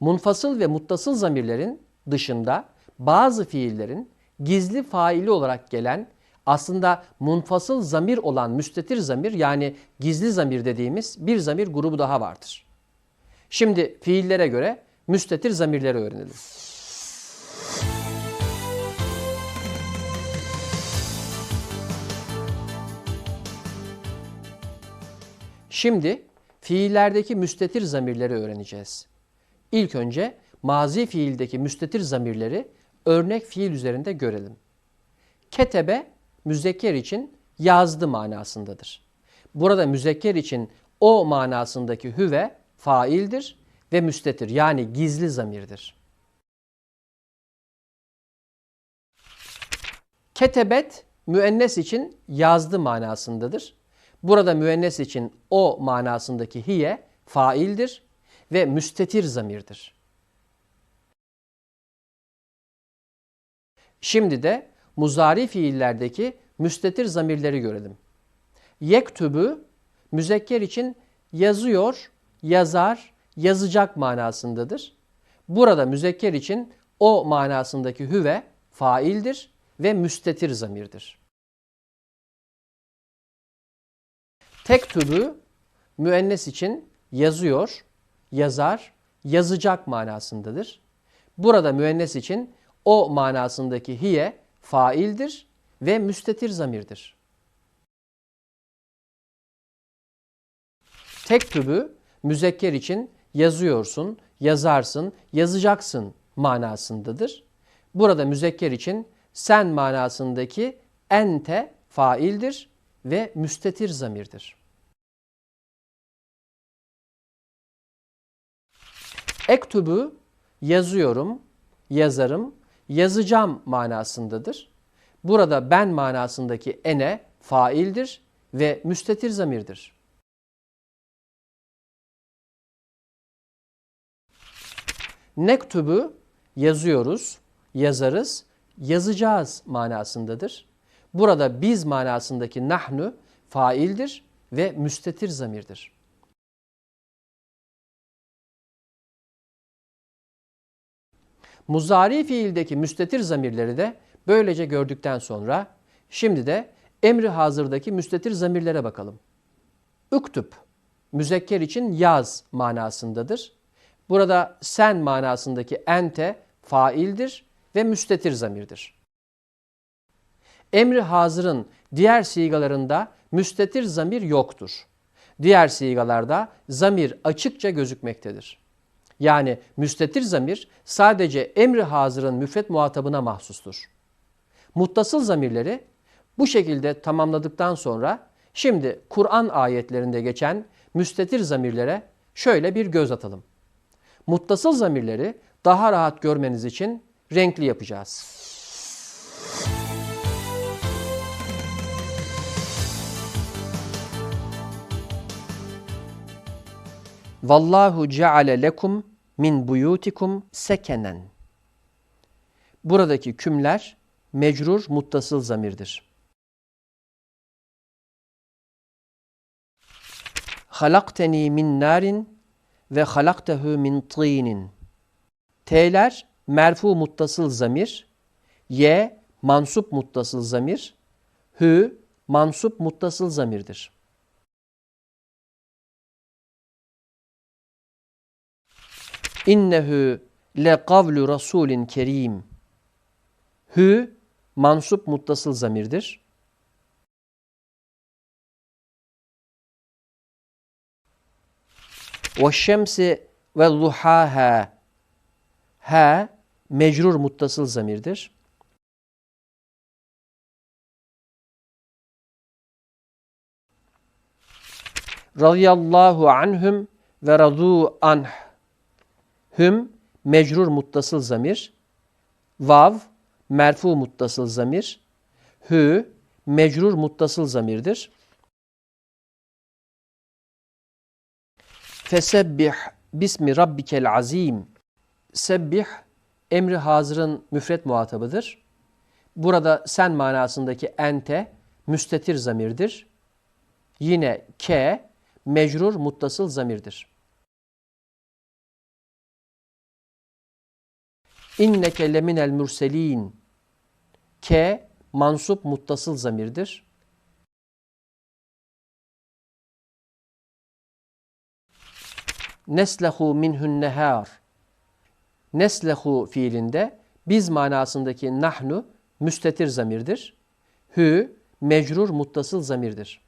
Munfasıl ve muttasıl zamirlerin dışında bazı fiillerin gizli faili olarak gelen aslında munfasıl zamir olan müstetir zamir yani gizli zamir dediğimiz bir zamir grubu daha vardır. Şimdi fiillere göre müstetir zamirleri öğrenelim. Şimdi fiillerdeki müstetir zamirleri öğreneceğiz. İlk önce mazi fiildeki müstetir zamirleri örnek fiil üzerinde görelim. Ketebe müzekker için yazdı manasındadır. Burada müzekker için o manasındaki hüve faildir ve müstetir yani gizli zamirdir. Ketebet müennes için yazdı manasındadır. Burada müennes için o manasındaki hiye faildir ve müstetir zamirdir. Şimdi de muzari fiillerdeki müstetir zamirleri görelim. Yektübü müzekker için yazıyor, yazar, yazacak manasındadır. Burada müzekker için o manasındaki hüve faildir ve müstetir zamirdir. Tektübü müennes için yazıyor, yazar, yazacak manasındadır. Burada müennes için o manasındaki hiye faildir ve müstetir zamirdir. Tektübü müzekker için yazıyorsun, yazarsın, yazacaksın manasındadır. Burada müzekker için sen manasındaki ente faildir ve müstetir zamirdir. Ektubu yazıyorum, yazarım, yazacağım manasındadır. Burada ben manasındaki ene faildir ve müstetir zamirdir. Nektubu yazıyoruz, yazarız, yazacağız manasındadır. Burada biz manasındaki nahnu faildir ve müstetir zamirdir. Muzari fiildeki müstetir zamirleri de böylece gördükten sonra şimdi de emri hazırdaki müstetir zamirlere bakalım. Üktüp müzekker için yaz manasındadır. Burada sen manasındaki ente faildir ve müstetir zamirdir. Emri hazırın diğer sigalarında müstetir zamir yoktur. Diğer sigalarda zamir açıkça gözükmektedir. Yani müstetir zamir sadece emri hazırın müfret muhatabına mahsustur. Muttasıl zamirleri bu şekilde tamamladıktan sonra şimdi Kur'an ayetlerinde geçen müstetir zamirlere şöyle bir göz atalım. Muttasıl zamirleri daha rahat görmeniz için renkli yapacağız. Vallahu ceale lekum min buyutikum sekenen. Buradaki kümler mecrur muttasıl zamirdir. Halakteni min narin ve halaktehu min tînin. T'ler merfu muttasıl zamir, Y mansup muttasıl zamir, Hü mansup muttasıl zamirdir. İnnehu le kavlu rasulin kerim. Hü mansup muttasıl zamirdir. Ve şemsi ve zuhaha. Ha mecrur muttasıl zamirdir. Radiyallahu anhum ve radu anh. Hüm mecrur muttasıl zamir. Vav merfu muttasıl zamir. Hü mecrur muttasıl zamirdir. Fesebbih bismi rabbikel azim. Sebbih emri hazırın müfret muhatabıdır. Burada sen manasındaki ente müstetir zamirdir. Yine ke mecrur muttasıl zamirdir. İnneke leminel mürselin. Ke mansup muttasıl zamirdir. Neslehu minhun nehar. Neslehu fiilinde biz manasındaki nahnu müstetir zamirdir. Hü mecrur muttasıl zamirdir.